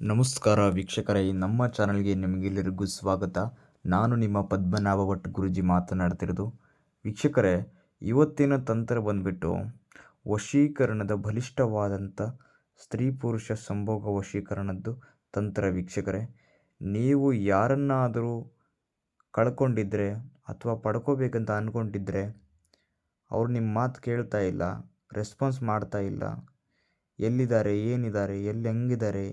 ನಮಸ್ಕಾರ ವೀಕ್ಷಕರೇ, ನಮ್ಮ ಚಾನಲ್ಗೆ ನಿಮಗೆಲ್ಲರಿಗೂ ಸ್ವಾಗತ. ನಾನು ನಿಮ್ಮ ಪದ್ಮನಾಭ ಭಟ್ ಗುರುಜಿ ಮಾತನಾಡ್ತಿರೋದು. ವೀಕ್ಷಕರೇ, ಇವತ್ತಿನ ತಂತ್ರ ಬಂದ್ಬಿಟ್ಟು ವಶೀಕರಣದ ಬಲಿಷ್ಠವಾದಂಥ ಸ್ತ್ರೀ ಪುರುಷ ಸಂಭೋಗ ವಶೀಕರಣದ್ದು ತಂತ್ರ ವೀಕ್ಷಕರೇ. ನೀವು ಯಾರನ್ನಾದರೂ ಕಳ್ಕೊಂಡಿದ್ದರೆ ಅಥವಾ ಪಡ್ಕೋಬೇಕಂತ ಅಂದ್ಕೊಂಡಿದ್ರೆ ಅವ್ರು ನಿಮ್ಮ ಮಾತು ಕೇಳ್ತಾ ಇಲ್ಲ, ರೆಸ್ಪಾನ್ಸ್ ಮಾಡ್ತಾ ಇಲ್ಲ. ಎಲ್ಲಿದ್ದಾರೆ, ಏನಿದ್ದಾರೆ, ಎಲ್ಲಿ ಹೆಂಗಿದ್ದಾರೆ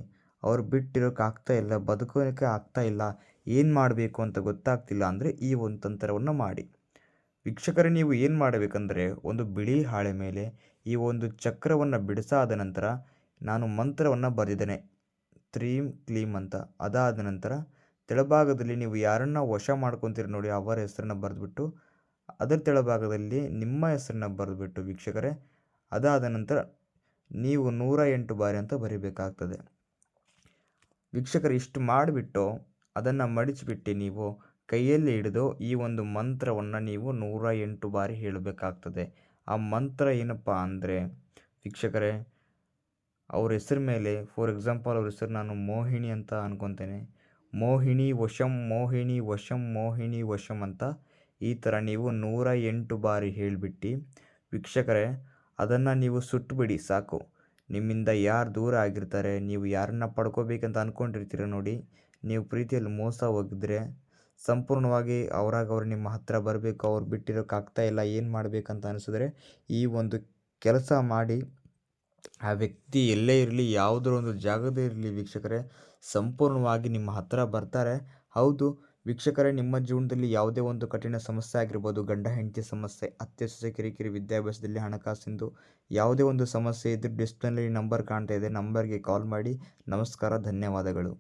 ಅವ್ರು ಬಿಟ್ಟಿರೋಕೆ ಆಗ್ತಾ ಇಲ್ಲ ಬದುಕೋಕೆ ಆಗ್ತಾ ಇಲ್ಲ, ಏನು ಮಾಡಬೇಕು ಅಂತ ಗೊತ್ತಾಗ್ತಿಲ್ಲ ಅಂದರೆ ಈ ಒಂದು ತಂತ್ರವನ್ನು ಮಾಡಿ. ವೀಕ್ಷಕರೇ, ನೀವು ಏನು ಮಾಡಬೇಕಂದ್ರೆ ಒಂದು ಬಿಳಿ ಹಾಳೆ ಮೇಲೆ ಈ ಒಂದು ಚಕ್ರವನ್ನು ಬಿಡಿಸಾದ ನಂತರ ನಾನು ಮಂತ್ರವನ್ನು ಬರೆದಿದ್ದೇನೆ. ತ್ರೀಮ್ ಕ್ಲೀಮ್ ಅಂತ. ಅದಾದ ನಂತರ ತೆಳಭಾಗದಲ್ಲಿ ನೀವು ಯಾರನ್ನ ವಶ ಮಾಡ್ಕೊತೀರಿ ನೋಡಿ ಅವರ ಹೆಸರನ್ನ ಬರೆದ್ಬಿಟ್ಟು, ಅದರ ತೆಳಭಾಗದಲ್ಲಿ ನಿಮ್ಮ ಹೆಸರನ್ನ ಬರೆದ್ಬಿಟ್ಟು ವೀಕ್ಷಕರೇ, ಅದಾದ ನಂತರ ನೀವು ನೂರ ಎಂಟು ಬಾರಿ ಅಂತ ಬರಿಬೇಕಾಗ್ತದೆ. ವೀಕ್ಷಕರು ಇಷ್ಟು ಮಾಡಿಬಿಟ್ಟು ಅದನ್ನು ಮಡಿಚಿಬಿಟ್ಟು ನೀವು ಕೈಯಲ್ಲಿ ಹಿಡಿದು ಈ ಒಂದು ಮಂತ್ರವನ್ನು ನೀವು ನೂರ ಎಂಟು ಬಾರಿ ಹೇಳಬೇಕಾಗ್ತದೆ. ಆ ಮಂತ್ರ ಏನಪ್ಪ ಅಂದರೆ, ವೀಕ್ಷಕರೇ, ಅವ್ರ ಹೆಸರು ಮೇಲೆ, ಫಾರ್ ಎಕ್ಸಾಂಪಲ್ ಅವ್ರ ಹೆಸರು ನಾನು ಮೋಹಿಣಿ ಅಂತ ಅನ್ಕೊತೇನೆ. ಮೋಹಿಣಿ ವಶಂ ಮೋಹಿಣಿ ವಶಂ ಮೋಹಿಣಿ ವಶಂ ಅಂತ ಈ ಥರ ನೀವು ನೂರ ಎಂಟು ಬಾರಿ ಹೇಳಿಬಿಟ್ಟು, ವೀಕ್ಷಕರೇ, ಅದನ್ನು ನೀವು ಸುಟ್ಟುಬಿಡಿ ಸಾಕು. ನಿಮ್ಮಿಂದ ಯಾರು ದೂರ ಆಗಿರ್ತಾರೆ, ನೀವು ಯಾರನ್ನ ಪಡ್ಕೋಬೇಕಂತ ಅಂದ್ಕೊಂಡಿರ್ತೀರ ನೋಡಿ. ನೀವು ಪ್ರೀತಿಯಲ್ಲಿ ಮೋಸ ಹೋಗಿದ್ರೆ ಸಂಪೂರ್ಣವಾಗಿ ಅವ್ರಾಗ ಅವ್ರು ನಿಮ್ಮ ಹತ್ತಿರ ಬರಬೇಕು, ಅವ್ರು ಬಿಟ್ಟಿರೋಕ್ಕಾಗ್ತಾ ಇಲ್ಲ, ಏನು ಮಾಡಬೇಕಂತ ಅನಿಸಿದ್ರೆ ಈ ಒಂದು ಕೆಲಸ ಮಾಡಿ ಆ ವ್ಯಕ್ತಿ ಎಲ್ಲೇ ಇರಲಿ ಯಾವುದೋ ಒಂದು ಜಾಗದೇ ಇರಲಿ, ವೀಕ್ಷಕರೇ, ಸಂಪೂರ್ಣವಾಗಿ ನಿಮ್ಮ ಹತ್ತಿರ ಬರ್ತಾರೆ. ಹೌದು ವೀಕ್ಷಕರೇ, ನಿಮ್ಮ ಜೀವನದಲ್ಲಿ ಯಾವುದೇ ಒಂದು ಕಠಿಣ ಸಮಸ್ಯೆ ಆಗಿರ್ಬೋದು, ಗಂಡ, ಹೆಂಡತಿ ಸಮಸ್ಯೆ, ಅತ್ತೆ ಕಿರಿಕಿರಿ ವಿದ್ಯಾಭ್ಯಾಸದಲ್ಲಿ ಹಣಕಾಸಿಂದು ಯಾವುದೇ ಒಂದು ಸಮಸ್ಯೆ ಇದ್ದರೆ ಡಿಸ್ಪ್ಲೇನಲ್ಲಿ ನಂಬರ್ ಕಾಣ್ತಾ ಇದೆ. ನಂಬರ್ಗೆ ಕಾಲ್ ಮಾಡಿ. ನಮಸ್ಕಾರ, ಧನ್ಯವಾದಗಳು.